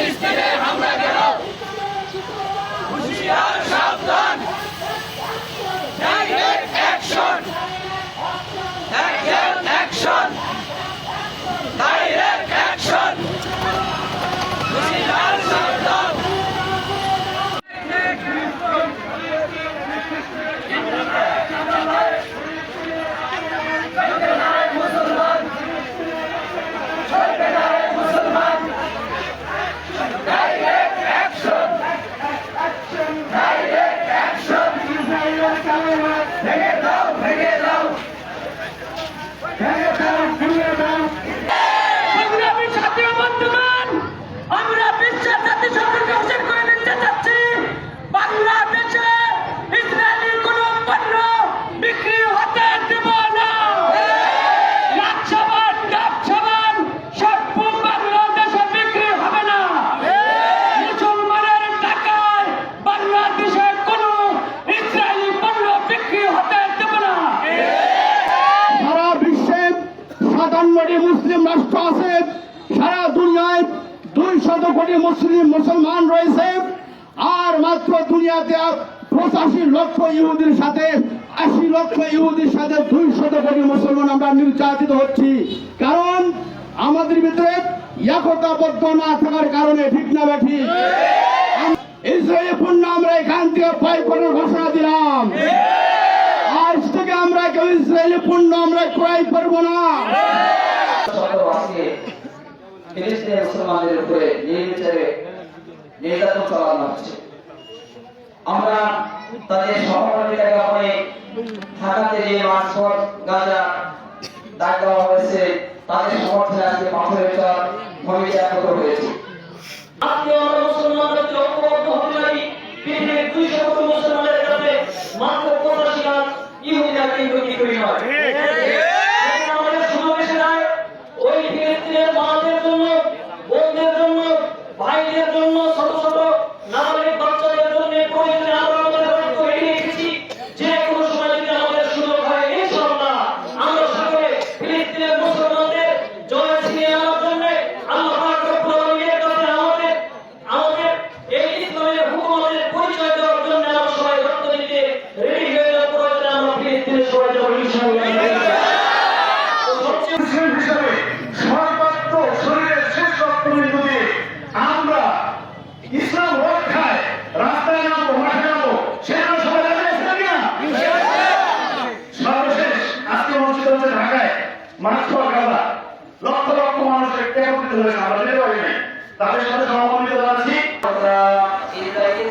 Mr. তিপ্পান্নটি মুসলিম রাষ্ট্র আছে। সারা দুনিয়ায় দুই শত কোটি মুসলিম মুসলমান রয়েছে। আর মাত্র দুনিয়াতে পঁচাশি লক্ষ ইহুদির সাথে, আশি লক্ষ ইহুদির সাথে দুই শত কোটি মুসলমান আমরা নির্যাতিত হচ্ছি। কারণ আমাদের ভিতরে একতাবদ্ধ না থাকার কারণে ঠিক না ব্যাঠি ইসরায়েলি পণ্য আমরা এখান থেকে ক্রয় করার ঘোষণা দিলাম আজ থেকে আমরা কেউ ইসরায়েলি পণ্য আমরা ক্রয় করব না। ফিলিস্তিনের মুসলমানদের উপরে নির্বিচারে নির্যাতন চালানো হচ্ছে। আমরা তাদের সহমর্মিতা জ্ঞাপনে ঢাকাতে যে মাসফট গাজা ডাক দেওয়া হয়েছে তাদের সমর্থনে আজকে পাথরের চর হয়েছে। আজকে আমরা মুসলমানদের ঐক্যবদ্ধ হতে পারি পৃথিবীর দুইশো কোটি মুসলমানের কাছে মাত্র পঁচাশি লাখ ইহুদিরা কিন্তু கூடியவர் মাত্র গাজা লক্ষ লক্ষ মানুষ একত্রিত হয়েছে আমরা যেতে পারি নাই তাদের সাথে সহমর্মিত জানাচ্ছি আমরা ইসরায়েলি